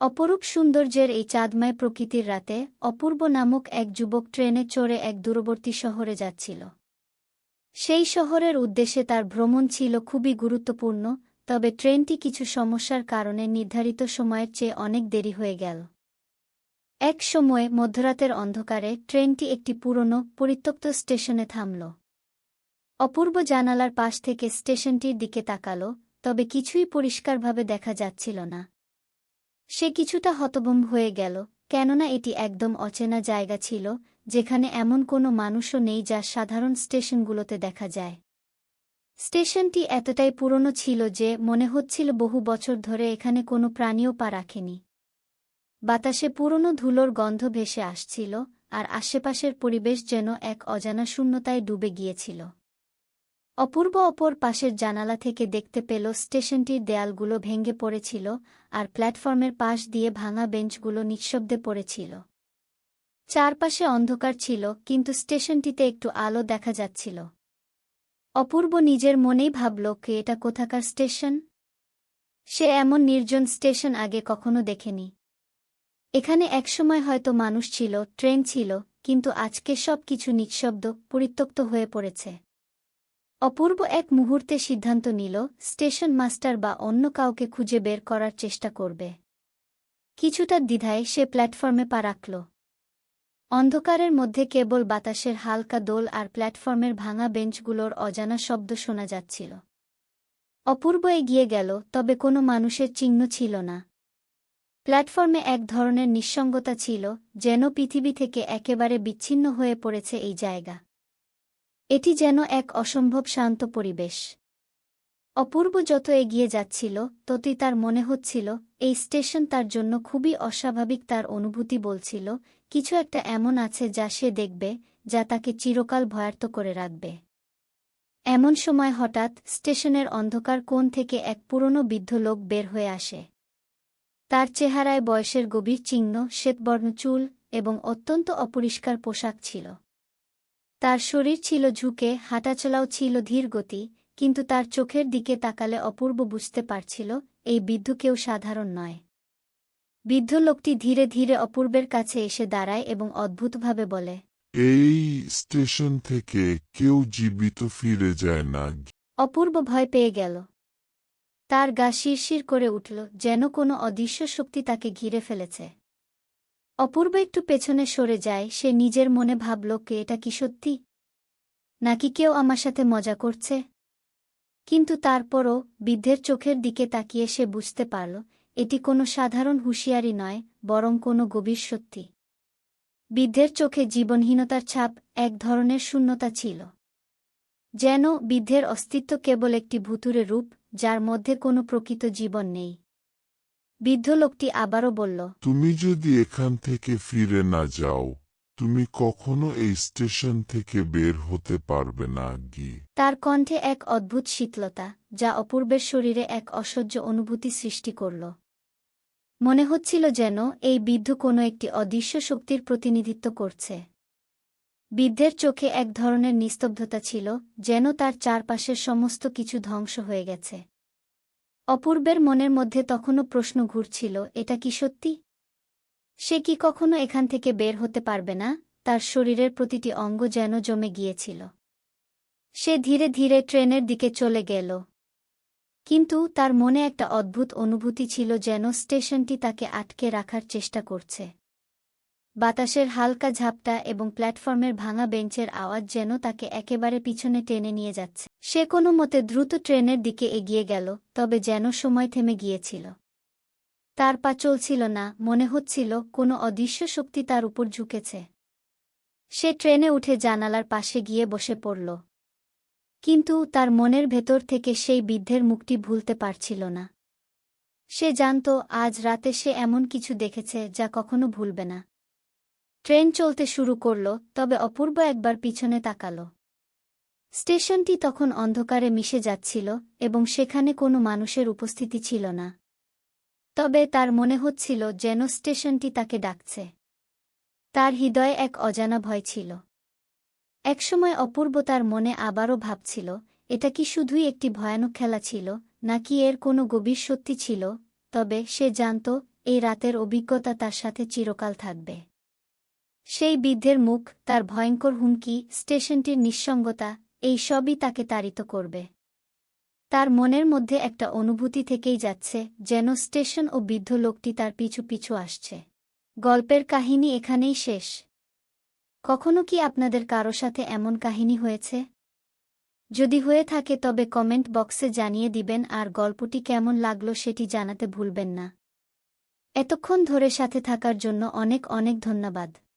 অপরূপ সৌন্দর্যের এই চাঁদময় প্রকৃতির রাতে অপূর্ব নামক এক যুবক ট্রেনে চড়ে এক দূরবর্তী শহরে যাচ্ছিল। সেই শহরের উদ্দেশ্যে তার ভ্রমণ ছিল খুবই গুরুত্বপূর্ণ, তবে ট্রেনটি কিছু সমস্যার কারণে নির্ধারিত সময়ের চেয়ে অনেক দেরি হয়ে গেল। এক সময়ে মধ্যরাতের অন্ধকারে ট্রেনটি একটি পুরনো, পরিত্যক্ত স্টেশনে থামল। অপূর্ব জানালার পাশ থেকে স্টেশনটির দিকে তাকাল, তবে কিছুই পরিষ্কারভাবে দেখা যাচ্ছিল না। সে কিছুটা হতভম্ব হয়ে গেল, কেননা এটি একদম অচেনা জায়গা ছিল, যেখানে এমন কোনো মানুষও নেই যা সাধারণ স্টেশনগুলোতে দেখা যায়। স্টেশনটি এতটাই পুরনো ছিল যে মনে হচ্ছিল বহু বছর ধরে এখানে কোনো প্রাণীও পা রাখেনি। বাতাসে পুরনো ধুলোর গন্ধ ভেসে আসছিল, আর আশেপাশের পরিবেশ যেন এক অজানা শূন্যতায় ডুবে গিয়েছিল। অপূর্ব অপর পাশের জানালা থেকে দেখতে পেল স্টেশনটির দেয়ালগুলো ভেঙে পড়েছিল আর প্ল্যাটফর্মের পাশ দিয়ে ভাঙা বেঞ্চগুলো নিঃশব্দে পড়েছিল। চারপাশে অন্ধকার ছিল, কিন্তু স্টেশনটিতে একটু আলো দেখা যাচ্ছিল। অপূর্ব নিজের মনেই ভাবল, কে এটা কোথাকার স্টেশন? সে এমন নির্জন স্টেশন আগে কখনো দেখেনি। এখানে একসময় হয়তো মানুষ ছিল, ট্রেন ছিল, কিন্তু আজকে সব কিছু নিঃশব্দ, পরিত্যক্ত হয়ে পড়েছে। অপূর্ব এক মুহূর্তে সিদ্ধান্ত নিল, স্টেশন মাস্টার বা অন্য কাউকে খুঁজে বের করার চেষ্টা করবে। কিছুটা দ্বিধায় সে প্ল্যাটফর্মে পা রাখল। অন্ধকারের মধ্যে কেবল বাতাসের হালকা দোল আর প্ল্যাটফর্মের ভাঙা বেঞ্চগুলোর অজানা শব্দ শোনা যাচ্ছিল। অপূর্ব এগিয়ে গেল, তবে কোনো মানুষের চিহ্ন ছিল না। প্ল্যাটফর্মে এক ধরনের নিঃসঙ্গতা ছিল, যেন পৃথিবী থেকে একেবারে বিচ্ছিন্ন হয়ে পড়েছে এই জায়গা। এটি যেন এক অসম্ভব শান্ত পরিবেশ। অপূর্ব যত এগিয়ে যাচ্ছিল, ততই তার মনে হচ্ছিল, এই স্টেশন তার জন্য খুবই অস্বাভাবিক তার অনুভূতি বলছিল, কিছু একটা এমন আছে যা সে দেখবে, যা তাকে চিরকাল ভয়ার্ত করে রাখবে। এমন সময় হঠাৎ স্টেশনের অন্ধকার কোণ থেকে এক পুরনো বৃদ্ধ লোক বের হয়ে আসে। তার চেহারায় বয়সের গভীর চিহ্ন, শ্বেতবর্ণ চুল এবং অত্যন্ত অপরিষ্কার পোশাক ছিল। তার শরীর ছিল ঝুঁকে হাঁটাচলাও ছিল ধীরগতি কিন্তু তার চোখের দিকে তাকালে অপূর্ব বুঝতে পারছিল এই বৃদ্ধ কেউ সাধারণ নয়। বৃদ্ধ লোকটি ধীরে ধীরে অপূর্বের কাছে এসে দাঁড়ায় এবং অদ্ভুতভাবে বলে এই স্টেশন থেকে কেউ জীবিত ফিরে যায় না। অপূর্ব ভয় পেয়ে গেল। তার গা শিরশির করে উঠল যেন কোনো অদৃশ্য শক্তি তাকে ঘিরে ফেলেছে। অপূর্ব একটু পেছনে সরে যায়, সে নিজের মনে ভাবল, কে এটা কি সত্যি? নাকি কেউ আমার সাথে মজা করছে? কিন্তু তারপরও বৃদ্ধের চোখের দিকে তাকিয়ে সে বুঝতে পারল, এটি কোনো সাধারণ হুঁশিয়ারি নয়, বরং কোনো গভীর সত্যি। বৃদ্ধের চোখে জীবনহীনতার ছাপ এক ধরনের শূন্যতা ছিল। যেন বৃদ্ধের অস্তিত্ব কেবল একটি ভুতুরে রূপ, যার মধ্যে কোনো প্রকৃত জীবন নেই। বৃদ্ধ লোকটি আবারও বলল তুমি যদি এখান থেকে ফিরে না যাও তুমি কখনো এই স্টেশন থেকে বের হতে পারবে না গি তার কণ্ঠে এক অদ্ভুত শীতলতা যা অপূর্বের শরীরে এক অসহ্য অনুভূতি সৃষ্টি করল। মনে হচ্ছিল যেন এই বৃদ্ধ কোনো একটি অদৃশ্য শক্তির প্রতিনিধিত্ব করছে। বৃদ্ধের চোখে এক ধরনের নিস্তব্ধতা ছিল যেন তার চারপাশের সমস্ত কিছু ধ্বংস হয়ে গেছে। অপূর্বের মনের মধ্যে তখনও প্রশ্ন ঘুরছিল, এটা কি সত্যি? সে কি কখনো এখান থেকে বের হতে পারবে না? তার শরীরের প্রতিটি অঙ্গ যেন জমে গিয়েছিল। সে ধীরে ধীরে ট্রেনের দিকে চলে গেল। কিন্তু তার মনে একটা অদ্ভুত অনুভূতি ছিল যেন স্টেশনটি তাকে আটকে রাখার চেষ্টা করছে। বাতাসের হালকা ঝাপটা এবং প্ল্যাটফর্মের ভাঙা বেঞ্চের আওয়াজ যেন তাকে একেবারে পিছনে টেনে নিয়ে যাচ্ছে। সে কোনো মতে দ্রুত ট্রেনের দিকে এগিয়ে গেল, তবে যেন সময় থেমে গিয়েছিল। তার পা চলছিল না, মনে হচ্ছিল কোনো অদৃশ্য শক্তি তার উপর ঝুঁকেছে। সে ট্রেনে উঠে জানালার পাশে গিয়ে বসে পড়ল। কিন্তু তার মনের ভেতর থেকে সেই বৃদ্ধের মুখটি ভুলতে পারছিল না। সে জানত, আজ রাতে সে এমন কিছু দেখেছে যা কখনো ভুলবে না। ট্রেন চলতে শুরু করল, তবে অপূর্ব একবার পিছনে তাকাল। স্টেশনটি তখন অন্ধকারে মিশে যাচ্ছিল এবং সেখানে কোনো মানুষের উপস্থিতি ছিল না। তবে তার মনে হচ্ছিল যেন স্টেশনটি তাকে ডাকছে। তার হৃদয়ে এক অজানা ভয় ছিল। একসময় অপূর্ব তার মনে আবারও ভাবছিল, এটা কি শুধুই একটি ভয়ানক খেলা ছিল, নাকি এর কোনো গভীর সত্যি ছিল, তবে সে জানত, এই রাতের অভিজ্ঞতা তার সাথে চিরকাল থাকবে। সেই বৃদ্ধের মুখ, তার ভয়ঙ্কর হুমকি, স্টেশনটির নিঃসঙ্গতা, এই সবই তাকে তাড়িত করবে। তার মনের মধ্যে একটা অনুভূতি থেকেই যাচ্ছে, যেন স্টেশন ও বৃদ্ধ লোকটি তার পিছু পিছু আসছে। গল্পের কাহিনী এখানেই শেষ। কখনো কি আপনাদের কারও সাথে এমন কাহিনী হয়েছে? যদি হয়ে থাকে তবে কমেন্ট বক্সে জানিয়ে দিবেন আর গল্পটি কেমন লাগল সেটি জানাতে ভুলবেন না। এতক্ষণ ধরে সাথে থাকার জন্য অনেক অনেক ধন্যবাদ।